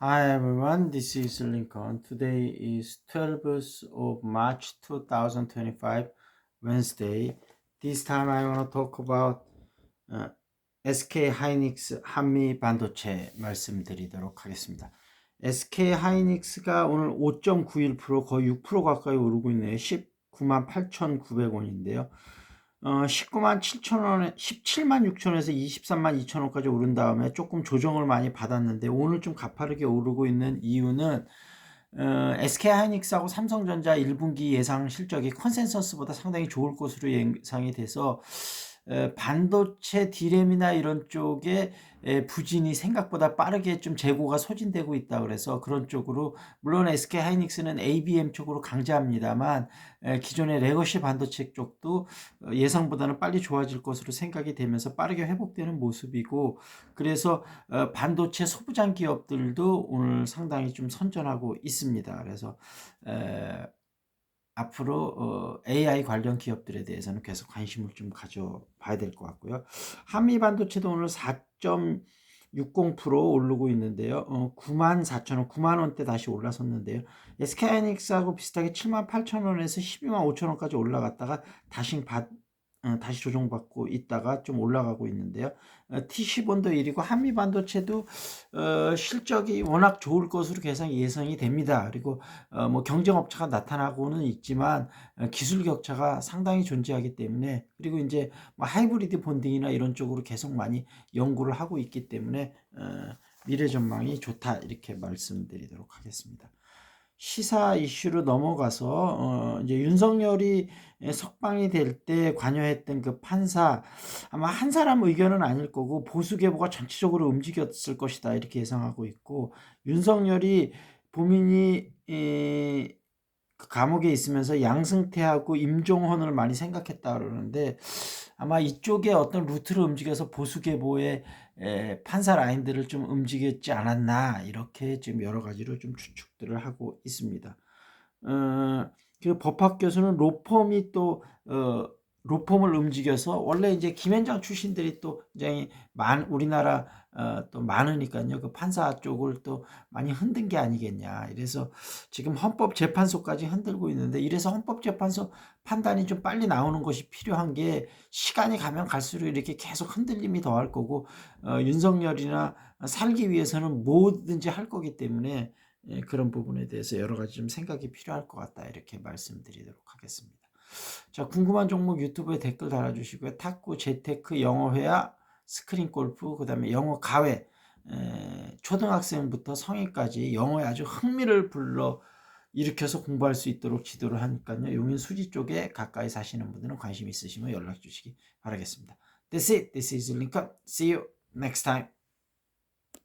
Hi everyone, this is Lincoln. Today is 12th of March 2025, Wednesday. This time I want to talk about uh, SK 하이닉스 한미 반도체 말씀드리도록 하겠습니다. SK 하이닉스가 오늘 5.91% 거의 6% 가까이 오르고 있네요. 19만 8,900원인데요. 어, 19만 7천 원에 17만 6천 원에서 23만 2천 원까지 오른 다음에 조금 조정을 많이 받았는데 오늘 좀 가파르게 오르고 있는 이유는 어, SK 하이닉스하고 삼성전자 1분기 예상 실적이 컨센서스보다 상당히 좋을 것으로 예상이 돼서 에, 반도체 디램이나 이런 쪽에 에, 부진이 생각보다 빠르게 좀 재고가 소진되고 있다 그래서 그런 쪽으로 물론 SK 하이닉스는 ABM 쪽으로 강자합니다만 에, 기존의 레거시 반도체 쪽도 어, 예상보다는 빨리 좋아질 것으로 생각이 되면서 빠르게 회복되는 모습이고 그래서 어, 반도체 소부장 기업들도 오늘 상당히 좀 선전하고 있습니다. 그래서 에, 앞으로 어, AI 관련 기업들에 대해서는 계속 관심을 좀 가져봐야 될 것 같고요. 한미 반도체도 오늘 4.60% 오르고 있는데요. 어, 9만 4천 원, 9만 원대 다시 올라섰는데요. SK하이닉스하고 비슷하게 7만 8천 원에서 12만 5천 원까지 올라갔다가 다시 받, 어, 다시 조정받고 있다가 좀 올라가고 있는데요. 어, T10원도 1위고 한미 반도체도 어, 실적이 워낙 좋을 것으로 계산 예상이 됩니다. 그리고 어, 뭐 경쟁 업체가 나타나고는 있지만 어, 기술 격차가 상당히 존재하기 때문에 그리고 이제 뭐 하이브리드 본딩이나 이런 쪽으로 계속 많이 연구를 하고 있기 때문에 어, 미래 전망이 좋다 이렇게 말씀드리도록 하겠습니다. 시사 이슈로 넘어가서 어 이제 윤석열이 석방이 될 때 관여했던 그 판사 아마 한 사람 의견은 아닐 거고 보수 계보가 전체적으로 움직였을 것이다 이렇게 예상하고 있고 윤석열이 보민이 이, 그 감옥에 있으면서 양승태하고 임종헌을 많이 생각했다 그러는데 아마 이쪽에 어떤 루트를 움직여서 보수 계보의 에, 판사 라인들을 좀 움직였지 않았나 이렇게 지금 여러 가지로 좀 추측들을 하고 있습니다. 어, 그 법학 교수는 로펌이 또 어, 로펌을 움직여서 원래 이제 김현장 출신들이 또 굉장히 많 우리나라 어, 또 많으니까요. 그 판사 쪽을 또 많이 흔든 게 아니겠냐. 이래서 지금 헌법재판소까지 흔들고 있는데 이래서 헌법재판소 판단이 좀 빨리 나오는 것이 필요한 게 시간이 가면 갈수록 이렇게 계속 흔들림이 더할 거고 어, 윤석열이나 살기 위해서는 뭐든지 할 거기 때문에 예, 그런 부분에 대해서 여러 가지 좀 생각이 필요할 것 같다 이렇게 말씀드리도록 하겠습니다. 자 궁금한 종목 유튜브에 댓글 달아주시고요. 탁구, 재테크, 영어회화, 스크린 골프, 그 다음에 영어 가외 에, 초등학생부터 성인까지 영어에 아주 흥미를 불러 일으켜서 공부할 수 있도록 지도를 하니까요. 용인 수지 쪽에 가까이 사시는 분들은 관심 있으시면 연락 주시기 바라겠습니다. That's it. This is Lincoln. See you next time.